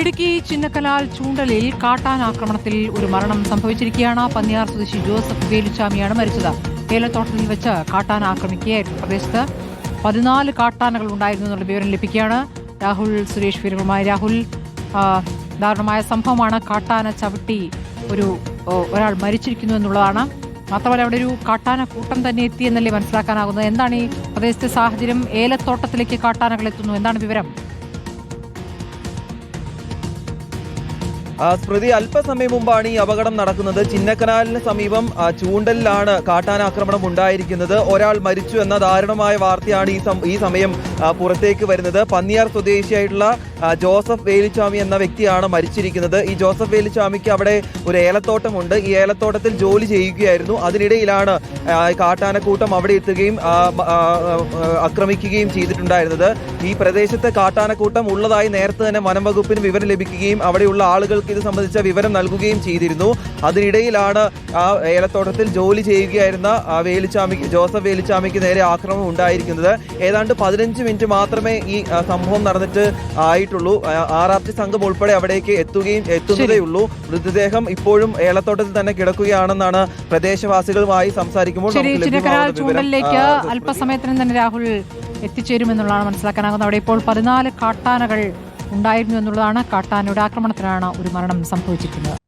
ഇടുക്കി ചിന്നക്കലാൽ ചൂണ്ടലിൽ കാട്ടാൻ ആക്രമണത്തിൽ ഒരു മരണം സംഭവിച്ചിരിക്കുകയാണ്. പന്നിയാർ സ്വദേശി ജോസഫ് വേലുച്ചാമിയാണ് മരിച്ചത്. ഏലത്തോട്ടത്തിൽ വെച്ച് കാട്ടാൻ ആക്രമിക്കുകയായിരുന്നു പ്രദേശത്ത് പതിനാല് കാട്ടാനകൾ ഉണ്ടായിരുന്നു എന്നുള്ള വിവരം ലഭിക്കുകയാണ്. രാഹുൽ സുരേഷ് വിവരവുമായി രാഹുൽ. ദാരുണമായ സംഭവമാണ്. കാട്ടാന ചവിട്ടി ഒരു ഒരാൾ മരിച്ചിരിക്കുന്നു എന്നുള്ളതാണ്. മാത്രമല്ല അവിടെ ഒരു കാട്ടാന കൂട്ടം തന്നെ എത്തി എന്നല്ലേ മനസ്സിലാക്കാനാകുന്നത്. എന്താണ് ഈ പ്രദേശത്തെ സാഹചര്യം? ഏലത്തോട്ടത്തിലേക്ക് കാട്ടാനകൾ എത്തുന്നു. എന്താണ് വിവരം? സ്മൃതി അല്പസമയം മുമ്പാണ് ഈ അപകടം നടക്കുന്നത്. ചിന്നക്കനാലിന് സമീപം ചൂണ്ടലിലാണ് കാട്ടാനാക്രമണം ഉണ്ടായിരിക്കുന്നത്. ഒരാൾ മരിച്ചു എന്ന ദാരുണമായ വാർത്തയാണ് ഈ ഈ സമയം പുറത്തേക്ക് വരുന്നത്. പന്നിയാർ സ്വദേശിയായിട്ടുള്ള ജോസഫ് വേലുസ്വാമി എന്ന വ്യക്തിയാണ് മരിച്ചിരിക്കുന്നത്. ഈ ജോസഫ് വേലുസ്വാമിക്ക് അവിടെ ഒരു ഏലത്തോട്ടമുണ്ട്. ഈ ഏലത്തോട്ടത്തിൽ ജോലി ചെയ്യുകയായിരുന്നു. അതിനിടയിലാണ് കാട്ടാനക്കൂട്ടം അവിടെ എത്തുകയും ആക്രമിക്കുകയും ചെയ്തിട്ടുണ്ടായിരുന്നത്. ഈ പ്രദേശത്ത് കാട്ടാനക്കൂട്ടം ഉള്ളതായി നേരത്തെ തന്നെ വനം വകുപ്പിന് വിവരം ലഭിക്കുകയും അവിടെയുള്ള ആളുകൾക്ക് ഇത് സംബന്ധിച്ച വിവരം നൽകുകയും ചെയ്തിരുന്നു. അതിനിടയിലാണ് ആ ഏലത്തോട്ടത്തിൽ ജോലി ചെയ്യുകയായിരുന്ന വേലുച്ചാമിക്ക് ജോസഫ് വേലിച്ചാമിക്ക് നേരെ ആക്രമണം ഉണ്ടായിരിക്കുന്നത്. ഏതാണ്ട് പതിനഞ്ച് മിനിറ്റ് മാത്രമേ ഈ സംഭവം നടന്നിട്ട് ആയിട്ടുള്ളൂ ആർ ആർ ടി സംഘം ഉൾപ്പെടെ അവിടേക്ക് എത്തുകയും എത്തുന്നതേ ഉള്ളൂ മൃതദേഹം ഇപ്പോഴും ഏലത്തോട്ടത്തിൽ തന്നെ കിടക്കുകയാണെന്നാണ് പ്രദേശവാസികളുമായി സംസാരിക്കുമ്പോൾ. ചൂണ്ടലിലേക്ക്. അല്പസമയത്തിനും തന്നെ രാഹുൽ എത്തിച്ചേരുമെന്നുള്ളതാണ് മനസ്സിലാക്കാനാകുന്നത് അവിടെ ഇപ്പോൾ പതിനാല് കാട്ടാനകൾ ഉണ്ടായിരുന്നു എന്നുള്ളതാണ് കാട്ടാനയുടെ ആക്രമണത്തിലാണ് ഒരു മരണം സംഭവിച്ചിരിക്കുന്നത്